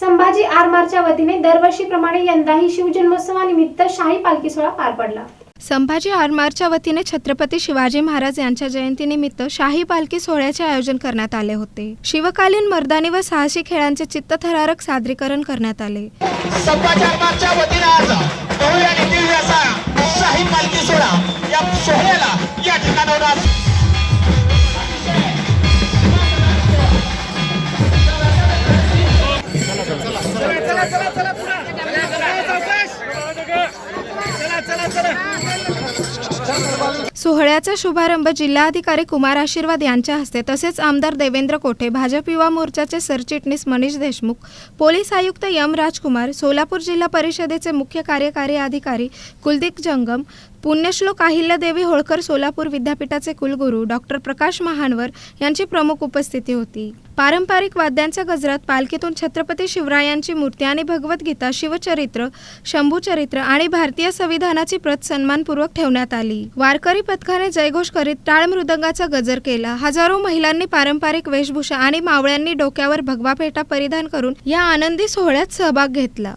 संभाजी आरमारच्या वतीने दरवर्षीप्रमाणे यंदाही शिवजन्मोत्सवानिमित्त शाही पालखी सोहळा पार पडला. संभाजी आरमारच्या वतीने छत्रपती शिवाजी महाराज यांच्या जयंतीनिमित्त शाही पालखी सोहळ्याचे आयोजन करण्यात आले होते. शिवकालीन मर्दानी व साहसी खेळांचे चित्तथरारक सादरीकरण करण्यात आले. संभाजी मागच्या वतीने आज शाही पालखी सोहळा या सोहळ्याला या ठिकाणावर आज सोहळ्याचा शुभारंभ जिल्हाधिकारी कुमार आशीर्वाद यांच्या हस्ते तसेच आमदार देवेंद्र कोठे भाजप युवा मोर्चाचे सरचिटणीस मनीष देशमुख पोलीस आयुक्त यम राजकुमार सोलापूर जिल्हा परिषदेचे मुख्य कार्यकारी अधिकारी कुलदीप जंगम पुण्यश्लोक अहिल्यादेवी होळकर सोलापूर विद्यापीठाचे कुलगुरू डॉक्टर प्रकाश महानवर यांची प्रमुख उपस्थिती होती. पारंपरिक वाद्यांच्या गजरात पालखीतून छत्रपती शिवरायांची मूर्ती आणि भगवद्गीता शिवचरित्र शंभूचरित्र आणि भारतीय संविधानाची प्रत सन्मानपूर्वक ठेवण्यात आली. वारकरी पथकाने जयघोष करीत टाळ मृदंगाचा गजर केला. हजारो महिलांनी पारंपरिक वेशभूषा आणि मावळ्यांनी डोक्यावर भगवा फेटा परिधान करून या आनंदी सोहळ्यात सहभाग घेतला.